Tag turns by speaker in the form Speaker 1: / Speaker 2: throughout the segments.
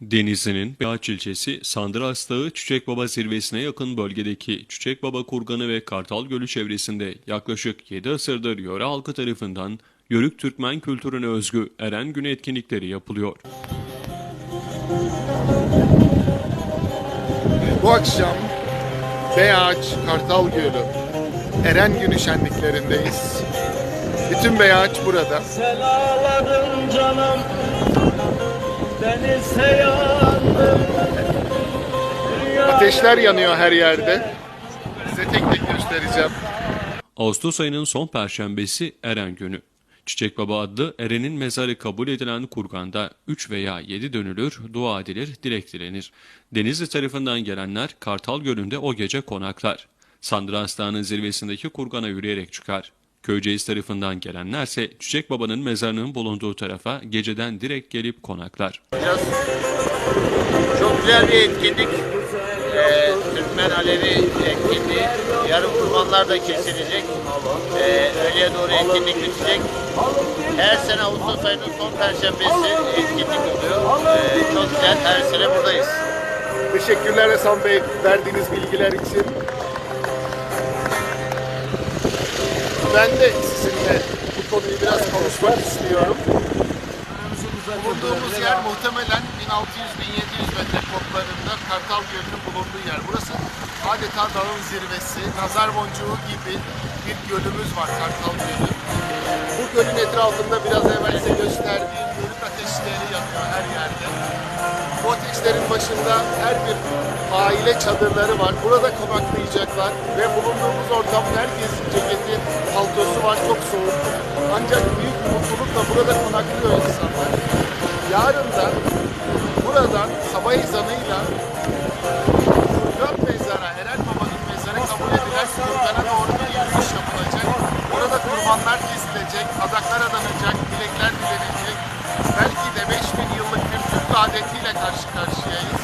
Speaker 1: Denizli'nin Beaç ilçesi Sandıras Dağı Çiçek Baba zirvesine yakın bölgedeki Çiçek Baba Kurganı ve Kartal Gölü çevresinde yaklaşık 7 asırdır yöre halkı tarafından Yörük Türkmen kültürüne özgü Eren Günü etkinlikleri yapılıyor.
Speaker 2: Bu akşam Beyaç, Kartal Gölü, Eren Günü şenliklerindeyiz. Bütün Beyaç burada.
Speaker 3: Selalarım canım
Speaker 2: Ateşler yanıyor her yerde. Size tek tek göstereceğim.
Speaker 1: Ağustos ayının son perşembesi Eren Günü. Çiçek Baba adlı Eren'in mezarı kabul edilen kurganda 3 veya 7 dönülür, dua edilir, dilek dilenir. Denizli tarafından gelenler Kartal Gölü'nde o gece konaklar. Sandras Dağı'nın zirvesindeki kurgana yürüyerek çıkar. Köyceğiz tarafından gelenlerse Çiçek Baba'nın mezarının bulunduğu tarafa geceden direkt gelip konaklar.
Speaker 4: Biraz çok güzel bir etkinlik. Ee, Türkmen Alevi etkinliği. Yarın kurbanlar da kesilecek. Ee, öğleye doğru etkinlik bitecek. Her sene Ağustos ayının son perşembesi etkinlik oluyor. Ee, çok güzel. Her sene buradayız.
Speaker 2: Teşekkürler Hasan Bey verdiğiniz bilgiler için. Ben de sizinle bu konuyu biraz konuşmak istiyorum. Bulunduğumuz yer muhtemelen 1600-1700 metre koplarında Kartal Gölü'nün bulunduğu yer. Burası adeta dağın zirvesi, nazar boncuğu gibi bir gölümüz var Kartal Gölü. Bu gölün etrafında biraz evvel size gösterdiğim yörük ateşleri yanıyor her yerde. Bu ateşlerin başında her bir aile çadırları var. Burada konaklayacaklar ve bulunduğumuz ortamda herkesin ceketi, paltosu var. Çok soğuk. Ancak büyük bir mutlulukla burada konaklıyor insanlar. Yarın da buradan sabah ezanıyla Kurgan mezara, Eren Baba'nın mezarı kabul edilen Kurgan'a doğru bir yürüyüş yapılacak. Orada kurbanlar kesilecek, adaklar adanacak, dilekler Türk adetiyle karşı karşıyayız.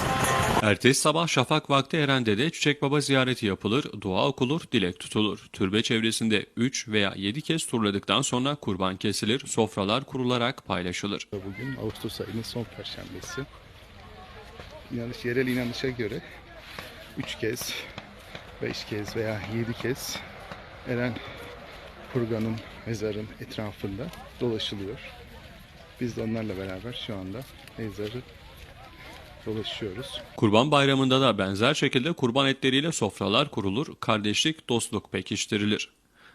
Speaker 1: Ertesi sabah şafak vakti Eren'de de Çiçek Baba ziyareti yapılır, dua okulur, dilek tutulur. Türbe çevresinde 3 veya 7 kez turladıktan sonra kurban kesilir, sofralar kurularak paylaşılır.
Speaker 5: Bugün Ağustos ayının son perşembesi. İnanış, yerel inanışa göre 3 kez, 5 kez veya 7 kez Eren Kurgan'ın mezarın etrafında dolaşılıyor. Biz de onlarla beraber şu anda mezarı dolaşıyoruz.
Speaker 1: Kurban Bayramı'nda da benzer şekilde kurban etleriyle sofralar kurulur, kardeşlik, dostluk pekiştirilir.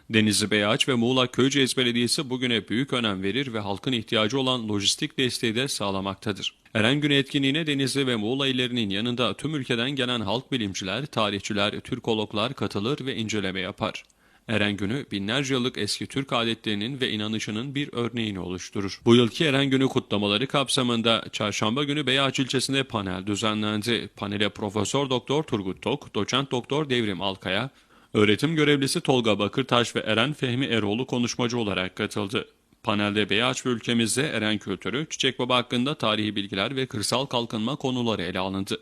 Speaker 1: Denizli Beyaç ve Muğla Köyceğiz Belediyesi bugüne büyük önem verir ve halkın ihtiyacı olan lojistik desteği de sağlamaktadır. Eren Günü etkinliğine Denizli ve Muğla illerinin yanında tüm ülkeden gelen halk bilimciler, tarihçiler, Türkologlar katılır ve inceleme yapar. Eren Günü binlerce yıllık eski Türk adetlerinin ve inanışının bir örneğini oluşturur. Bu yılki Eren Günü kutlamaları kapsamında Çarşamba günü Beyaç ilçesinde panel düzenlendi. Panele Profesör Doktor Turgut Tok, Doçent Doktor Devrim Alkaya, öğretim görevlisi Tolga Bakırtaş ve Eren Fehmi Eroğlu konuşmacı olarak katıldı. Panelde Beyaç ve ülkemizde Eren kültürü, Çiçek Baba hakkında tarihi bilgiler ve kırsal kalkınma konuları ele alındı.